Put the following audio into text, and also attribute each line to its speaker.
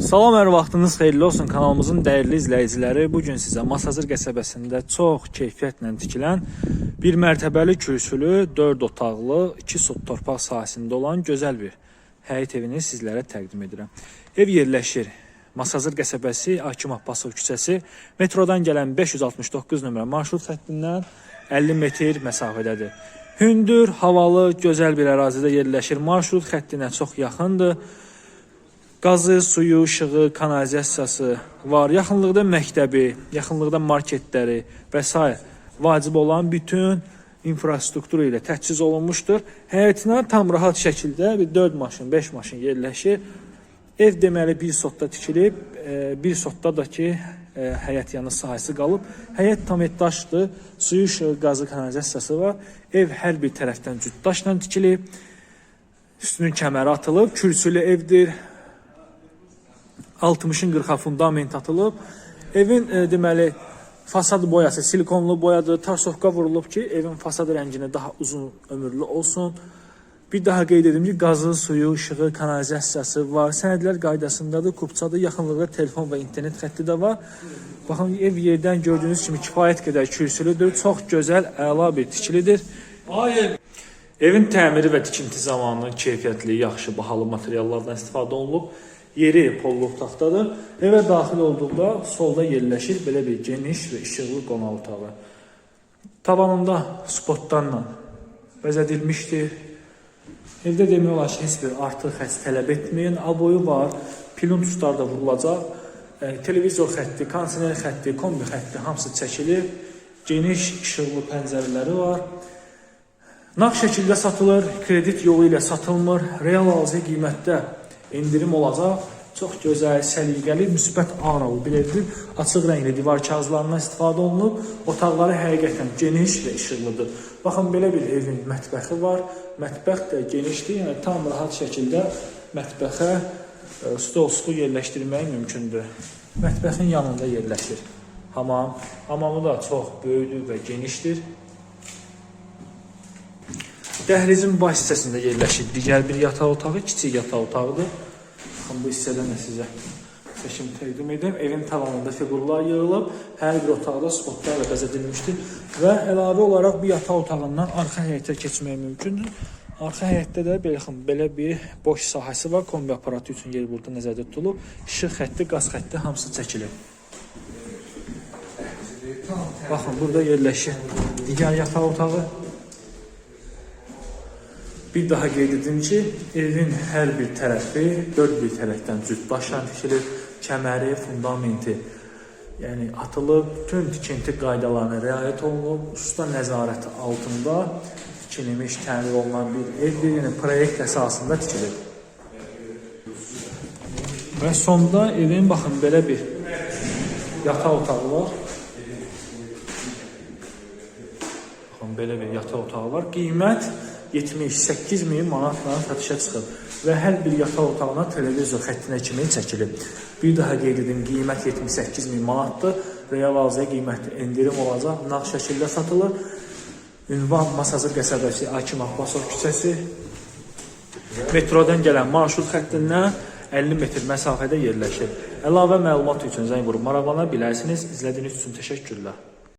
Speaker 1: Salam, hər vaxtınız xeyirli olsun kanalımızın dəyərli izləyiciləri. Bu gün sizə Masazır qəsəbəsində çox keyfiyyətlə tikilən bir mərtəbəli kürsülü, 4 otaqlı, 2 sot torpaq sahəsində olan gözəl bir həyət evini sizlərə təqdim edirəm. Ev yerləşir Masazır qəsəbəsi, Hakim Abbasov küçəsi, metrodan gələn 569 nömrə marşrut xəttindən 50 metr məsafədədir. Hündür, havalı, gözəl bir ərazidə yerləşir. Marşrut xəttinə çox yaxındır. Qazı, suyu, işığı, kanalizasiyası var. Yaxınlıqda məktəbi, yaxınlıqda marketləri və s. vacib olan bütün infrastruktur ilə təchiz olunmuşdur. Həyətinə tam rahat şəkildə bir 4 maşın, 5 maşın yerləşir. Ev deməli bir sotda tikilib, e, bir sotda da ki e, həyət yanı sahəsi qalıb. Həyət tam etdaşdır. Suyu, işığı, qazı, kanalizasiyası var. Ev hər bir tərəfdən cütdaşla tikilib. Üstünün kəməri atılıb, kürsülü evdir. 60-ın 40-a fundament atılıb. Evin e, deməli fasad boyası silikonlu boyadır. Tarsovka vurulub ki, evin fasad rənginə daha uzun ömürlü olsun. Bir daha qeyd edim ki, qazı, suyu, işığı, kanalizasiyası var. Sənədlər qaydasındadır, kupçadır, yaxınlıqda telefon və internet xətti də var. Baxın, ev yerdən gördüyünüz kimi kifayət qədər kürsülüdür. Çox gözəl, əla bir tikilidir.
Speaker 2: Hayır.
Speaker 1: Evin təmiri və tikinti zamanı keyfiyyətli, yaxşı, bahalı materiallardan istifadə olunub. Yeri polluq taxtadır. Evə daxil olduqda solda yerləşir belə bir geniş və işıqlı qonaq otağı. Tavanında spotlarla bəzədilmişdir. Evdə demək olar ki, heç bir artıq xətt tələb etməyin. Aboyu var, pilon tuşlar da vurulacaq. E, televizor xətti, kondisioner xətti, kombi xətti hamısı çəkilir. Geniş işıqlı pəncərələri var. Nağd şəkildə satılır, kredit yolu ilə satılmır. Real alıcı qiymətdə endirim olacaq. Çox gözəl, səliqəli, müsbət auralı bir evdir. Açıq rəngli divar kağızlarından istifadə olunub. Otaqları həqiqətən geniş və işıqlıdır. Baxın belə bir evin mətbəxi var. Mətbəx də genişdir, yəni tam rahat şəkildə mətbəxə e, stol stulu yerləşdirmək mümkündür. Mətbəxin yanında yerləşir hamam. Hamamı da çox böyükdür və genişdir. Dəhlizin baş hissəsində yerləşir digər bir yataq otağı, kiçik yataq otağıdır. Baxın bu hissədə nə sizə çəkim təqdim edim. Evin tavanında fiqurlar yığılıb, hər bir otaqda spotlarla bəzədilmişdir və əlavə olaraq bu yataq otağından arxa həyətə keçmək mümkündür. Arxa həyətdə də belə, belə bir boş sahəsi var. Kombi aparatı üçün yer burada nəzərdə tutulub. İşıq xətti, qaz xətti hamısı çəkilib. Baxın, burada yerləşir digər yataq otağı. Bir daha qeyd edim ki, evin hər bir tərəfi dörd bir tərəfdən cütbaşla tikilir, kəməri, fundamenti yəni atılıb, bütün tikinti qaydalarına riayət olunub, usta nəzarəti altında tikilmiş, təmir olunan bir evdir, yəni proyekt əsasında tikilib. Və sonda evin baxın belə bir yataq otağı var. Baxın belə bir yataq otağı var. Qiymət 78 min manatla satışa çıxıb və hər bir yataq otağına televizor xəttinə kimi çəkilib. Bir daha qeyd edim, qiymət 78 min manatdır. Real alıcıya qiymətli endirim olacaq. Nağd şəkildə satılır. Ünvan Masazır qəsəbəsi Hakim Abbasov küçəsi. Metrodan gələn marşrut xəttindən 50 metr məsafədə yerləşir. Əlavə məlumat üçün zəng vurub maraqlana bilərsiniz. İzlədiyiniz üçün təşəkkürlər.